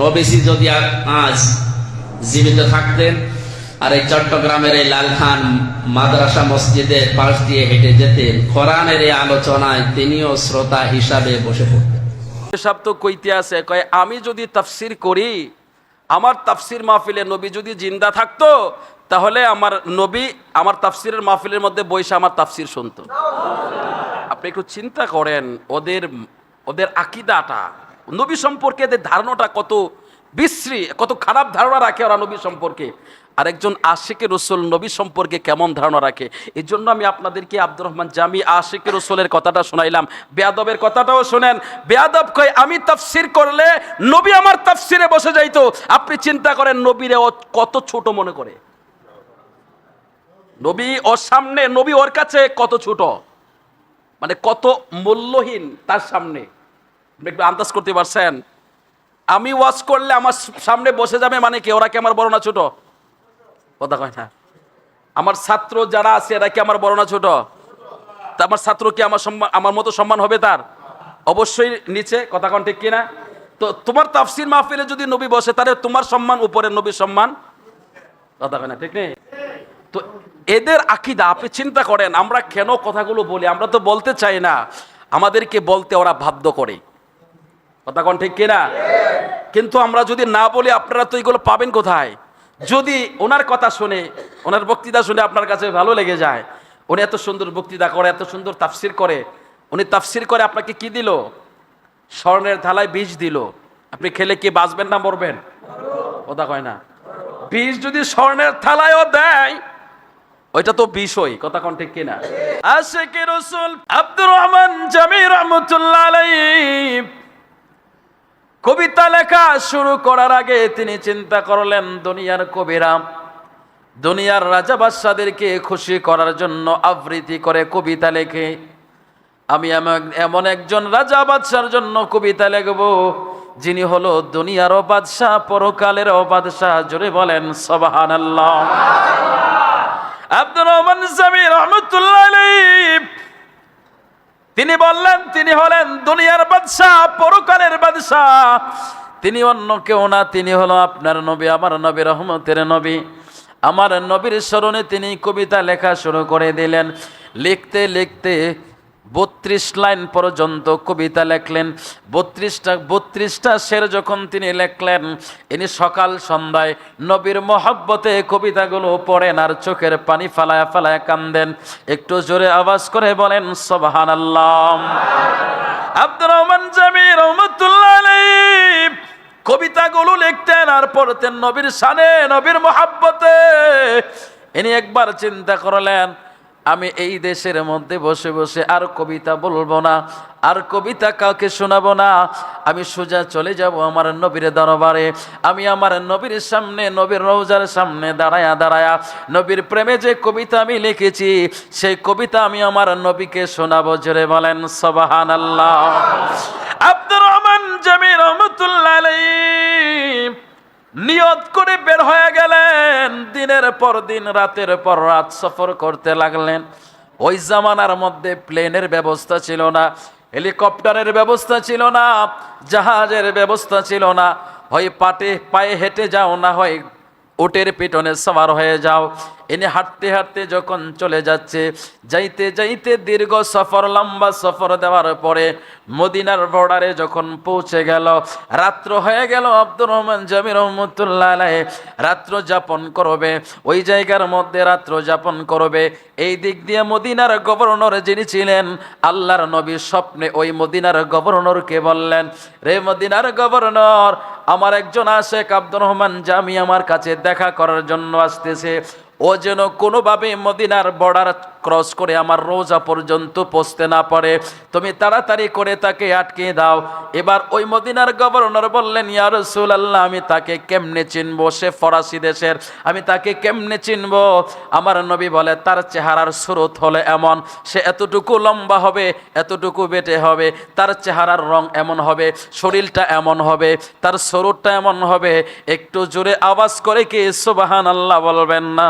নবীজি যদি আজ জীবিত থাকতেন, আর এই চট্টগ্রামের এই লালখান মাদ্রাসা মসজিদের পাশ দিয়ে হেঁটে যেতেন, কোরআনের এই আলোচনায় তিনিও শ্রোতা হিসাবে বসে পড়তেন। তো কইতে আছে, কয়, আমি যদি তাফসির করি, আমার তাফসির মাহফিলে নবী যদি জিন্দা থাকতো, তাহলে আমার নবী আমার তাফসিরের মাহফিলের মধ্যে বৈশা আমার তাফসির শুনতো। আপনি একটু চিন্তা করেন, ওদের ওদের আকিদাটা নবী সম্পর্কে এদের ধারণাটা কত বিশ্রী, কত খারাপ ধারণা রাখে ওরা নবী সম্পর্কে। আর একজন আশিকে রসুল নবী সম্পর্কে কেমন ধারণা রাখে? এই জন্য আমি আপনাদেরকে আব্দুর রহমান জামি আশিকে রসুলের কথাটা শোনাইলাম। বেয়াদবের কথাটাও শোনেন। বেয়াদব কয়, আমি তাফসির করলে নবী আমার তাফসিরে বসে যাইতো। আপনি চিন্তা করেন, নবীরে কত ছোট মনে করে। নবী ওর সামনে, নবী ওর কাছে কত ছোট? মানে কত মূল্যহীন তার সামনে। একটু আন্দাজ করতে পারছেন? আমি ওয়াজ করলে আমার সামনে বসে যাবে মানে কি? ওরা কি আমার বড় না ছোট? কথা কয় না। আমার ছাত্র যারা আছে, এরা কি আমার বড় না ছোট? তা আমার ছাত্র কি আমার সম্মান আমার মতো সম্মান হবে তার? অবশ্যই নিচে, কথা কন ঠিক কিনা? তো তোমার তাফসির মাহফিলে যদি নবী বসে, তাহলে তোমার সম্মান উপরে নবীর সম্মান? কথা কয় না, ঠিক নেই? তো এদের আকিদা, আপনি চিন্তা করেন, আমরা কেন কথাগুলো বলি? আমরা তো বলতে চাই না। আমাদেরকে বলতে ওরা বাধ্য করে। কথা কোন ঠিক কিনা? কিন্তু আমরা যদি না বলি, আপনারা তো এগুলো পাবেন কোথায়? যদি ওনার কথা শুনে, ওনার বক্তৃতা শুনে আপনার কাছে ভালো লেগে যায়, উনি এত সুন্দর বক্তৃতা করে, এত সুন্দর তাফসির করে, উনি তাফসির করে আপনাকে কি দিল? স্বর্ণের থালায় বীজ দিল। আপনি খেলে কি বাঁচবেন না মরবেন? কথা কয় না। বীজ যদি স্বর্ণের থালায়ও দেয়, ওইটা তো বিষয়, কথা কোন ঠিক কিনা? আশেকে রসুল আব্দুর রহমান জামি রহমতুল্লাহ কবিতা লেখা শুরু করার আগে তিনি চিন্তা করলেন, দুনিয়ার কবিরা, দুনিয়ার রাজা বাদশাদেরকে খুশি করার জন্য আবৃত্তি করে কবিতা লেখে। আমি এমন- একজন রাজা বাদশার জন্য কবিতা লিখব, যিনি হলো দুনিয়ারও বাদশাহ পরকালেরও বাদশাহ। জোরে বলেন সবাহান আব্দুর রহমান জামি রহমতুল্লাহ তিনি বললেন, তিনি হলেন দুনিয়ার বাদশাহ পরকালের বাদশাহ তিনি অন্য কেউ না, তিনি হলো আপনার নবী, আমার নবী রহমতের নবী। আমার নবীর স্মরণে তিনি কবিতা লেখা শুরু করে দিলেন। লিখতে লিখতে বত্রিশ লাইন পর্যন্ত কবিতা লেখলেন। বত্রিশটা বত্রিশটা শের যখন তিনি লেখলেন, ইনি সকাল সন্ধ্যায় নবীর মহব্বতে কবিতাগুলো পড়েন আর চোখের পানি ফালায় ফালায় কান্দেন। একটু জোরে আওয়াজ করে বলেন সবহান আল্লাহ আব্দুর রহমান জামি রহমতুল্লাহ কবিতাগুলো লিখতেন আর পড়তেন নবীর শানে, নবীর মহাব্বতে। ইনি একবার চিন্তা করলেন আমি এই দেশের মধ্যে বসে বসে আর কবিতা বলব না, আর কবিতা কাউকে শোনাবো না। আমি সোজা চলে যাব আমার নবীর দরবারে। আমি আমার নবীর সামনে, নবীর রৌজার সামনে দাঁড়ায়া দাঁড়ায়া নবীর প্রেমে যে কবিতা আমি লিখেছি, সেই কবিতা আমি আমার নবীকে শোনাবো। জোরে বলেন সবাহান আল্লাহ আব্দুর রহমান জামি রহমতুল্লাহ নিয়ত করে বের হয়ে দিনের পর দিন, রাতের পর রাত সফর করতে লাগলেন। ওই জামানার মধ্যে প্লেনের ব্যবস্থা ছিল না, হেলিকপ্টারের ব্যবস্থা ছিল না, জাহাজের ব্যবস্থা ছিল না। হয় পাটে পায়ে হেঁটে যাও, না হয় ওটের পিটনে সবার হয়ে যাও। এনে হাঁটতে হাঁটতে যখন চলে যাচ্ছে, যাইতে যাইতে দীর্ঘ সফর, লম্বা সফর দেওয়ার পরে মদিনার বর্ডারে যখন পৌঁছে গেল, রাত্র হয়ে গেল আব্দুর রহমান জামির রহমতুল্লাহ রাত্র যাপন করবে, ওই জায়গার মধ্যে রাত্র যাপন করবে। এই দিক দিয়ে মদিনার গভর্নর যিনি ছিলেন, আল্লাহর নবী স্বপ্নে ওই মদিনার গভর্নরকে বললেন, রে মদিনার গভর্নর, আমার একজন আশেক আব্দুর রহমান জামি আমার কাছে দেখা করার জন্য আসতেছে। ও যেন কোনোভাবে মদিনার বর্ডার ক্রস করে আমার রোজা পর্যন্ত পৌঁছতে না পারে। তুমি তাড়াতাড়ি করে তাকে আটকে দাও। এবার ওই মদিনার গভর্নর বললেন, ইয়া রাসূলুল্লাহ, আমি তাকে কেমনে চিনবো? সে ফরাসি দেশের। আমি তাকে কেমনে চিনব? আমার নবী বলে, তার চেহারার স্রোত হলে এমন। সে এতটুকু লম্বা হবে, এতটুকু বেটে হবে। তার চেহারার রং এমন হবে, শরীরটা এমন হবে, তার স্বরূপটা এমন হবে। একটু জোরে আওয়াজ করে কি সুবাহান আল্লাহ বলবেন না?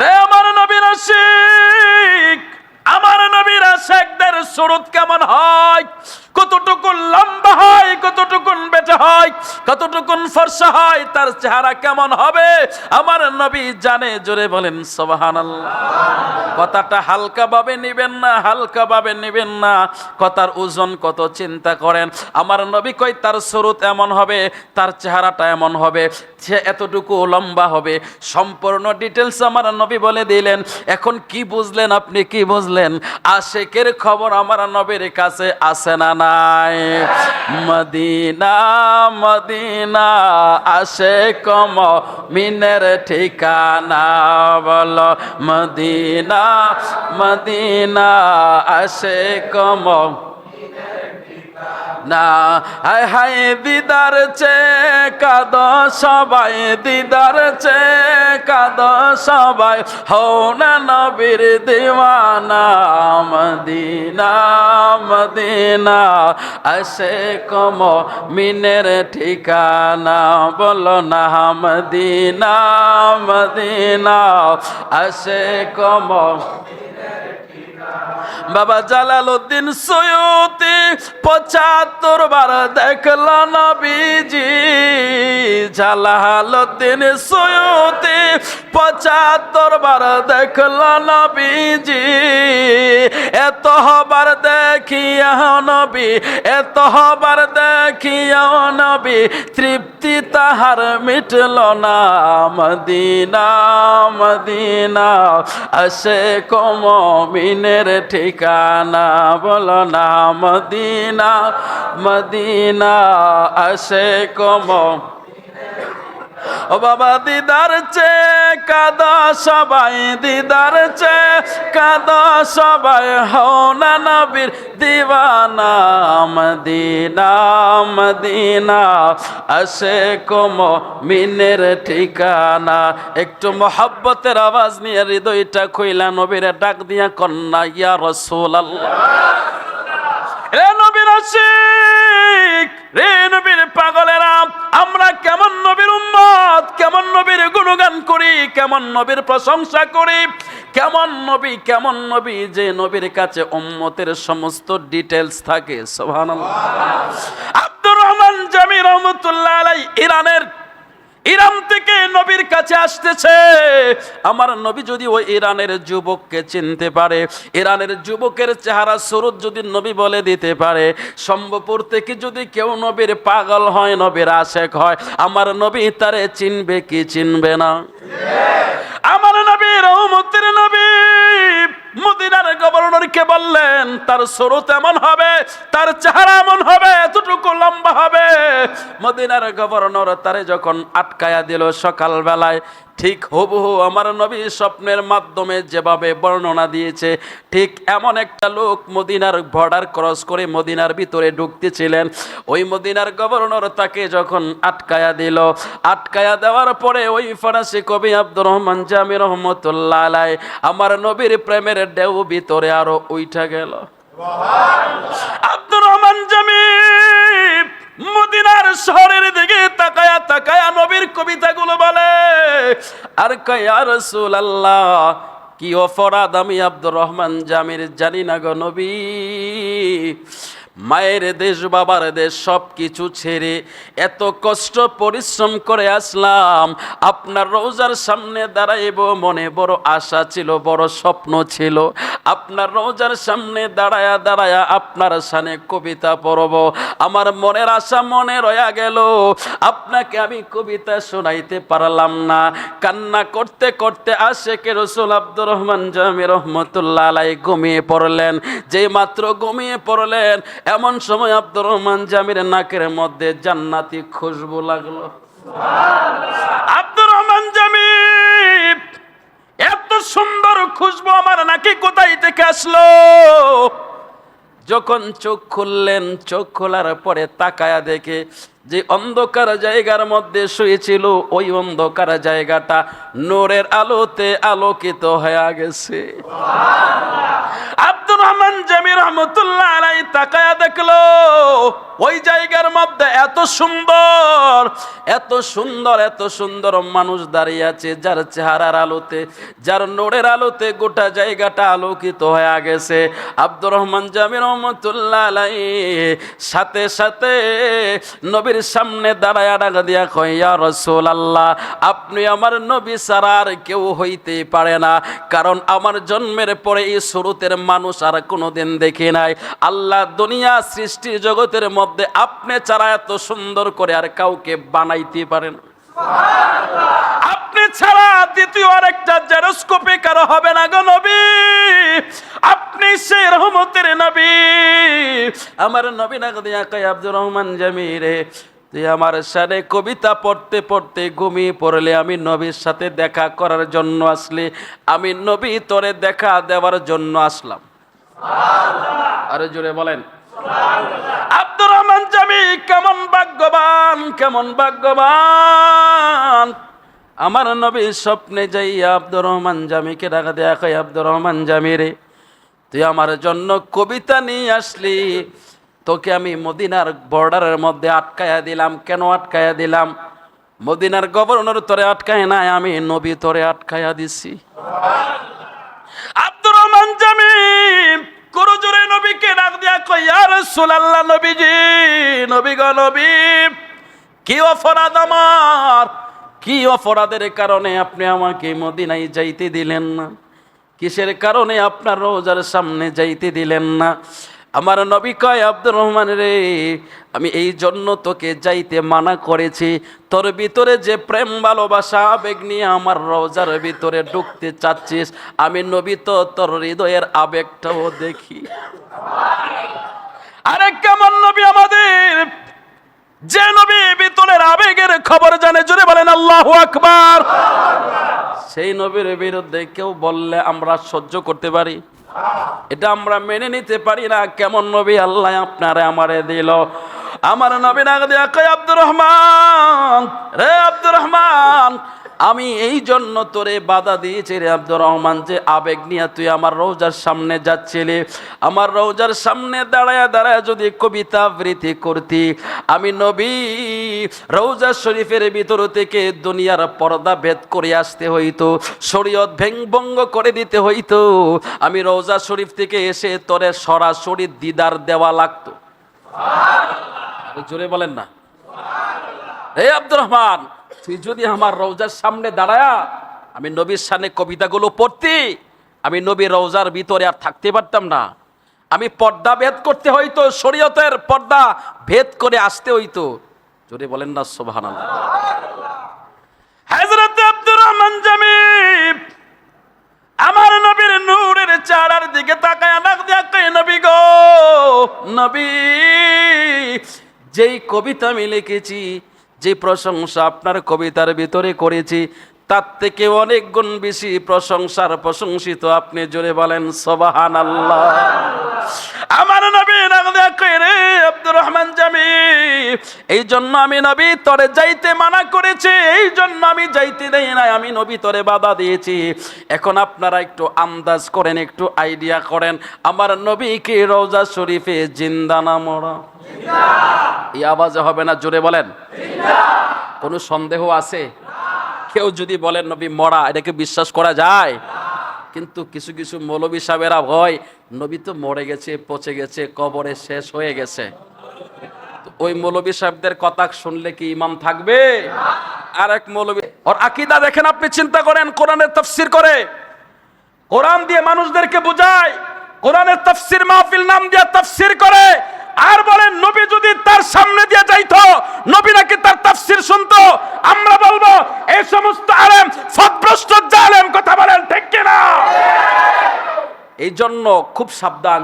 রে আমার নবীর আশিক, আমার নবীর আশেকদের সুরত কেমন হয়? কতটুকু লম্বা হয়, কতটুকু বেটে হয়, কতটুকু ফর্সা হয়, তার চেহারা কেমন হবে? আমার নবী জানে, জোরে বলেন, সুবহানাল্লাহ। কথাটা হালকা ভাবে নিবেন না হালকা ভাবে নিবেন না। কথার ওজন কত চিন্তা করেন। আমার নবী কই তার স্বরূপ এমন হবে, তার চেহারাটা এমন হবে, সে এতটুকু লম্বা হবে। সম্পূর্ণ ডিটেলস আমার নবী বলে দিলেন। এখন কি বুঝলেন, আপনি কি বুঝলেন? আশেকের খবর আমার নবীর কাছে আসে না নাই? মদিনা মদিনা আসে কম মিনের ঠিকানা বল মদিনা মদিনা আসে কম না, হায় হায় দিদার চে, কাদ সবাই, দিদার চে, কাদ সবাই। হও না নবীর দিওয়ানা, মদিনা মদিনা। আসে কম মিনের ঠিকানা, বলো না মদিনা মদিনা। আসে কম বাবা জালালউদ্দিন সৈয়দি পঁচাত্তর বার দেখল নবীজি জালালউদ্দিন সৈয়দি পঁচাত্তর বার দেখল নবীজি এত হবার দেখিয়া নবী এত হবার দেখিয়া নবী তৃপ্তি তাহার মিটল না মদিনা মদিনা আসে কম মিনের ঠিকানা বলো না মদিনা মদিনা আসে কম ও বাবা, দিদার চে কাদা সবাই, দিদার চে কাদা সবাই হও না নবীর দিওয়ানা, মদিনা মদিনা। আসে কম মিনের ঠিকানা। একটু মোহাব্বতের আওয়াজ নিয়ে হৃদয়টা খুইলা নবীর ডাক দিয়া কন্যা, ইয়া রসুল রে নবীর আশিক! রে নবীর পাগলেরা, আমরা কেমন নবীর উম্মত? কেমন নবীর গুণগান করি? কেমন নবীর প্রশংসা করি? কেমন নবী কেমন নবী যে নবীর কাছে উম্মতের সমস্ত ডিটেলস থাকে? সুবহানাল্লাহ। আব্দুর রহমান জামি রহমতুল্লাহ আলাই ইরানের ইরান থেকে নবীর কাছে আসতেছে। আমার নবী যদি ওই ইরানের যুবককে চিনতে পারে, ইরানের যুবকের চেহারা স্বরূপ যদি নবী বলে দিতে পারে, সম্ভবপুর থেকে যদি কেউ নবীর পাগল হয়, নবীর আশেক হয়, আমার নবী তারে চিনবে কি চিনবে না? আমার নবী রহমতের নবী মদিনার গভর্নরকে বললেন, তার স্বরূপ এমন হবে, তার চেহারা এমন হবে, এতটুকু মদিনার গভর্নর তারে যখন আটকায়া দিল সকালবেলায় ঠিক হুবহু আমার নবী স্বপ্নের মাধ্যমে যেভাবে বর্ণনা দিয়েছে ঠিক এমন একটা লোক মদিনার বর্ডার ক্রস করে মদিনার ভিতরে ঢুকতেছিলেন। ওই মদিনার গভর্নর তাকে যখন আটকায়া দিল আটকায়া দেওয়ার পরে ওই ফরাসি কবি আব্দুর রহমান জামি রহমতুল্লাহ আলাই আমার নবীর প্রেমের ঢেউ ভিতরে আরও উইঠা গেল। আব্দুর রহমান জামি মদিনার শহরের দিকে তাকায়া তাকায়া নবীর কবিতাগুলো বলে, আর কয়া রসুল আল্লাহ কি অপরাধ আমি আব্দুর রহমান জামির জানি না গো নবী। মায়ের দেশ, বাবার দেশ সব কিছু ছেড়ে এত কষ্ট, পরিশ্রম করে আসলাম। আপনার রোজার সামনে দাঁড়াইব, মনে বড় আশা ছিল, বড় স্বপ্ন ছিল। আপনার রোজার সামনে দাঁড়ায়া দাঁড়ায়া আপনার সানে কবিতা পড়ব। আমার মনের আশা মনে রয়া গেল। আপনাকে আমি কবিতা শোনাইতে পারলাম না। কান্না করতে করতে আসে কে রসুল আব্দুর রহমান জামি রহমতুল্লাহ আলাই ঘুমিয়ে পড়লেন। যেই মাত্র ঘুমিয়ে পড়লেন এমন সময় আব্দুর রহমান জামিরের নাকের মধ্যে জান্নাতি খুশবু লাগল। আব্দুর রহমান জামি এত সুন্দর খুশবু আমার নাকি কোথায় থেকে আসলো? যখন চোখ খুললেন, চোখ খোলার পরে তাকায়া দেখে যে অন্ধকার জায়গার মধ্যে শুয়েছিল, ওই অন্ধকার জায়গাটা নোরের আলোতে আলোকিত হয়ে গেছে। আব্দুর রহমান জামি রহমতুল্লাহ তাকায়া দেখল, ওই জায়গার মধ্যে এত সুন্দর এত সুন্দর এত সুন্দর মানুষ দাঁড়িয়ে আছে, যার চেহারার আলোতে, যার নোড়ের আলোতে গোটা জায়গাটা আলোকিত হয়ে গেছে। আব্দুর রহমান জামি রহমতুল্লাহ সাথে সাথে নবীর সামনে দাঁড়ায় ডাক দিয়া কয় রসুল আল্লাহ আপনি আমার নবী ছাড়া আর কেউ হইতে পারে না। কারণ আমার জন্মের পরে এই শুরুতের মানুষ আর কোনোদিন দেখি নাই। আল্লাহ দুনিয়া সৃষ্টি জগতের মধ্যে আপনি ছাড়া এত সুন্দর করে আর কাউকে বানাইতে পারেন। আপনি ছাড়া দ্বিতীয় আরেকটা জেরোস্কোপে কারও হবে না গো নবী। আপনি সে রহমতের নবী। আমার নবী না দিয়া কয় আব্দুর রহমান জামিরে। তুই আমার সাথে কবিতা পড়তে পড়তে ঘুমিয়ে পড়লে আমি নবীর সাথে দেখা করার জন্য আসলে। আমি নবী তোরে দেখা দেওয়ার জন্য আসলাম। আরে জোরে বলেন। আব্দুর জামি কেমন ভাগ্যবান কেমন ভাগ্যবান। আমার নবী স্বপ্নে যাইয়া আব্দুর রহমান জামিকে ডাকা দেয়া কয় আব্দুর রহমান জামি তুই আমার জন্য কবিতা নিয়ে আসলি। তোকে আমি মদিনার বর্ডারের মধ্যে আটকায়া দিলাম। কেন আটকায়া দিলাম? মদিনার গভর্নর তোরে আটকায় নাই, আমি নবী তোরে আটকায়া দিছি। নবীকে ডাক দিয়া কই ইয়া রাসূলুল্লাহ, নবীজি, নবী গো নবী, কি অপরাধ আমার? কি অপরাধের কারণে আপনি আমাকে মদিনায় যাইতে দিলেন না? কিসের কারণে আপনার রোজার সামনে যাইতে দিলেন না? আমার নবী কয়, আব্দুর রহমান রে, আমি এই জন্য তোকে যাইতে মানা করেছি। তোর ভিতরে যে প্রেম, ভালোবাসা, আবেগ নিয়ে আমার রোজার ভিতরে ঢুকতে চাচ্ছিস, আমি নবী তো তোর হৃদয়ের আবেগটাও দেখি। আরে কেমন নবী আমাদের? যে নবী ভিতরের আবেগের খবর জানে, জোরে বলেন, আল্লাহ আকবার। সেই নবীর বিরুদ্ধে কেউ বললে আমরা সহ্য করতে পারি। এটা আমরা মেনে নিতে পারি না। কেমন নবী আল্লাহ আপনারে আমারে দিল? আমার নবীন আব্দুর রহমান, রে আব্দুর রহমান আমি এই জন্য তোরে বাধা দিয়েছি রে আব্দুর রহমান যে আবেগ নিয়ে তুই আমার রৌজার সামনে যাচ্ছিলি। আমার রৌজার সামনে দাঁড়ায় দাঁড়ায় যদি কবিতা আবৃত্তি করতি আমি নবী রৌজা শরীফের ভিতর থেকে দুনিয়ার পর্দা ভেদ করে আসতে হইতো শরীয়ত ভেঙ্গভঙ্গ করে দিতে হইতো। আমি রৌজা শরীফ থেকে এসে তোরে সরাসরি দিদার দেওয়া লাগতো। জোরে বলেন না। হে আব্দুর রহমান তুই যদি আমার রৌজার সামনে দাঁড়ায়া আমি নবীর সামনে কবিতাগুলো পড়তি, আমি নবীর রৌজার ভিতরে আর থাকতে পারতাম না। আমি পর্দা ভেদ করতে হইতো, শরীয়তের পর্দা ভেদ করে আসতে হইতো। জোরে বলেন না সোভান হযরত আব্দুর রহমান জামি আমার নবীর নূরের চাড়ার দিকে তাকায় দিয়া কয়, নবী গো, নবী, যেই কবিতা আমি লিখেছি যে প্রশংসা আপনার কবিতার ভিতরে করেছি, তার থেকে অনেক গুণ বেশি প্রশংসার প্রশংসিত আপনি জোরে বলেন সবাহান আল্লাহ আমার নবী রে আব্দুর রহমান জামি, এই জন্য আমি নবী তরে যাইতে মানা করেছি, এই জন্য আমি যাইতে দেই নাই, আমি নবী তরে বাধা দিয়েছি। এখন আপনারা একটু আন্দাজ করেন, একটু আইডিয়া করেন, আমার নবী কি রওজা শরীফে জিন্দা না মরা। এই আওয়াজে হবে না, জোরে বলেন। কোনো সন্দেহ আছে? কেউ যদি বলেন, নবী মরা এটাকে বিশ্বাস করা যায়? কিন্তু কিছু কিছু মৌলবী সাহেবেরা ভয়, নবী তো মরে গেছে, পচে গেছে, কবরে শেষ হয়ে গেছে। ওই মৌলবী সাহেবদের কথা শুনলে কি ইমাম থাকবে? আর এক মৌলবী, ওর আকিদা দেখেন আপনি, চিন্তা করেন, কোরআনের তফসির করে। কোরআন দিয়ে মানুষদেরকে বুঝায়, কোরআনের তফসির মাহফিল নাম দিয়ে তফসির করে। আর বলেন, নবী যদি তার সামনে দিয়ে যাইতো, নবী নাকি তার তাফসির শুনতো? আমরা বলব, এই সমস্ত আলেম ফতভ্রষ্ট জালেম, কথা বলেন ঠিক কিনা? এই জন্য খুব সাবধান।